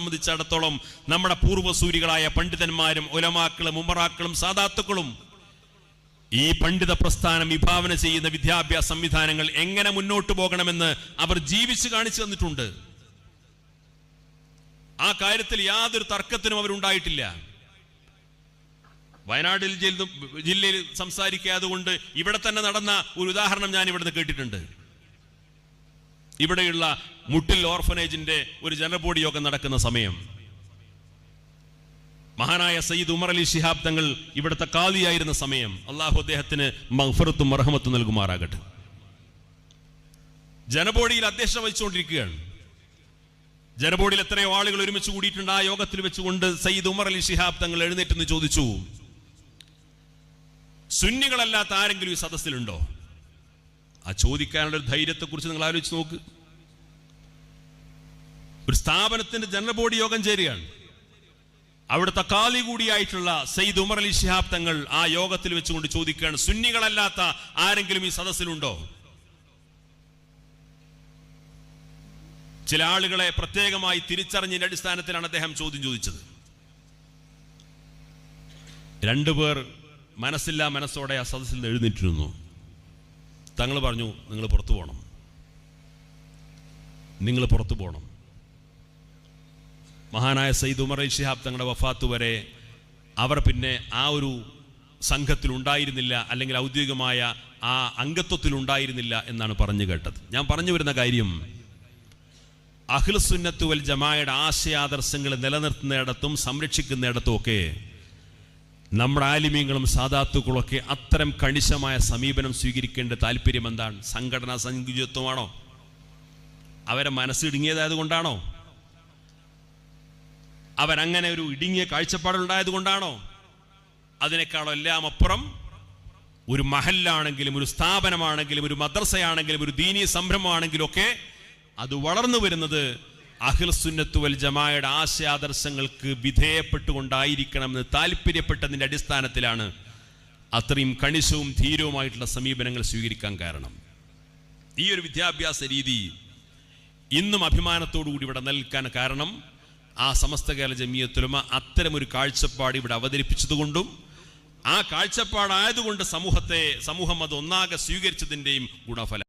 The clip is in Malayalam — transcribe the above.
സംബന്ധിച്ചിടത്തോളം നമ്മുടെ പൂർവസൂരികളായ പണ്ഡിതന്മാരും ഒലമാക്കളും ഉമറാക്കളും സാദാത്തുക്കളും ഈ പണ്ഡിത പ്രസ്ഥാനം വിഭാവന ചെയ്യുന്ന വിദ്യാഭ്യാസ സംവിധാനങ്ങൾ എങ്ങനെ മുന്നോട്ട് പോകണമെന്ന് അവർ ജീവിച്ചു കാണിച്ചു തന്നിട്ടുണ്ട്. ആ കാര്യത്തിൽ യാതൊരു തർക്കത്തിനും അവരുണ്ടായിട്ടില്ല. ജില്ല- ജില്ലയിൽ സംസാരിക്കാതെ കൊണ്ട് ഇവിടെ തന്നെ നടന്ന ഒരു ഉദാഹരണം ഞാൻ ഇവിടുന്ന് കേട്ടിട്ടുണ്ട്. ഇവിടെയുള്ള മുട്ടിൽ ഓർഫനേജിന്റെ ഒരു ജനറൽ യോഗം നടക്കുന്ന സമയം. മഹാനായ സയ്യിദ് ഉമർ അലി ഷിഹാബ് തങ്ങൾ ഇവിടുത്തെ കാലിയായിരുന്ന സമയം. അള്ളാഹു അദ്ദേഹത്തിന് മഹ്ഫറത്തും മർഹമത്തും നൽകുമാറാകട്ടെ. ജനബോഡിയിൽ അധ്യക്ഷത വഹിച്ചുകൊണ്ടിരിക്കുകയാണ്. ജനബോഡിയിൽ എത്രയോ ആളുകൾ ഒരുമിച്ച് കൂടിയിട്ടുണ്ട്. ആ യോഗത്തിൽ വെച്ചുകൊണ്ട് സയ്യിദ് ഉമർ അലി ഷിഹാബ് തങ്ങൾ എഴുന്നേറ്റെന്ന് ചോദിച്ചു. സുന്നികളല്ലാത്ത ആരെങ്കിലും ഈ സദസ്സിലുണ്ടോ? ആ ചോദിക്കാനുള്ള ഒരു ധൈര്യത്തെക്കുറിച്ച് നിങ്ങൾ ആലോചിച്ച് നോക്ക്. ഒരു സ്ഥാപനത്തിന്റെ ജനറൽ ബോഡി യോഗം ചേരുകയാണ്. അവിടുത്തെ കാലി കൂടിയായിട്ടുള്ള സയ്യിദ് ഉമർ അലി ഷിഹാബ് തങ്ങൾ ആ യോഗത്തിൽ വെച്ചുകൊണ്ട് ചോദിക്കുകയാണ് സുന്നികളല്ലാത്ത ആരെങ്കിലും ഈ സദസ്സിലുണ്ടോ? ചില ആളുകളെ പ്രത്യേകമായി തിരിച്ചറിഞ്ഞതിന്റെ അടിസ്ഥാനത്തിലാണ് അദ്ദേഹം ചോദ്യം ചോദിച്ചത്. രണ്ടുപേർ മനസ്സില്ലാ മനസ്സോടെ ആ സദസ്സിൽ എഴുന്നേറ്റിരുന്നു. തങ്ങൾ പറഞ്ഞു നിങ്ങൾ പുറത്തു പോകണം നിങ്ങൾ പുറത്തു പോകണം മഹാനായ സയ്യിദ് ഉമർ ഷിഹാബ് തങ്ങളുടെ വഫാത്ത് വരെ അവർ പിന്നെ ആ ഒരു സംഘത്തിൽ ഉണ്ടായിരുന്നില്ല അല്ലെങ്കിൽ ഔദ്യോഗികമായ ആ അംഗത്വത്തിൽ ഉണ്ടായിരുന്നില്ല എന്നാണ് പറഞ്ഞു കേട്ടത്. ഞാൻ പറഞ്ഞു വരുന്ന കാര്യം അഖിൽസുന്നത്ത് വൽ ജമായയുടെ ആശയാദർശങ്ങൾ നിലനിർത്തുന്നിടത്തും സംരക്ഷിക്കുന്നിടത്തും ഒക്കെ നമ്മുടെ ആലിമ്യങ്ങളും സാധാത്തുക്കളൊക്കെ അത്തരം കണിശമായ സമീപനം സ്വീകരിക്കേണ്ട താല്പര്യം എന്താണ്? സംഘടനാ സങ്കുചിത്വമാണോ അവരെ മനസ്സിടുങ്ങിയതായത് കൊണ്ടാണോ? അവരങ്ങനെ ഒരു ഇടുങ്ങിയ കാഴ്ചപ്പാടുണ്ടായത് കൊണ്ടാണോ അതിനേക്കാളും എല്ലാം അപ്പുറം ഒരു മഹല്ലാണെങ്കിലും ഒരു സ്ഥാപനമാണെങ്കിലും ഒരു മദ്രസയാണെങ്കിലും ഒരു ദീനീയ സംരംഭമാണെങ്കിലും ഒക്കെ അത് വളർന്നു വരുന്നത് അഖിൽ സുന്നത്ത് വൽ ജമായുടെ ആശയാദർശങ്ങൾക്ക് വിധേയപ്പെട്ടുകൊണ്ടായിരിക്കണമെന്ന് താല്പര്യപ്പെട്ടതിന്റെ അടിസ്ഥാനത്തിലാണ് അത്രയും കണിശവും ധീരവുമായിട്ടുള്ള സമീപനങ്ങൾ സ്വീകരിക്കാൻ കാരണം. ഈ ഒരു വിദ്യാഭ്യാസ രീതി ഇന്നും അഭിമാനത്തോടുകൂടി ഇവിടെ നൽകാൻ കാരണം ആ സമസ്ത കേരള ജമിയത്തുലമ അത്തരമൊരു കാഴ്ചപ്പാട് ഇവിടെ അവതരിപ്പിച്ചതുകൊണ്ടും ആ കാഴ്ചപ്പാടായതുകൊണ്ട് സമൂഹത്തെ സമൂഹം അത് ഒന്നാകെ സ്വീകരിച്ചതിന്റെയും ഗുണഫലം.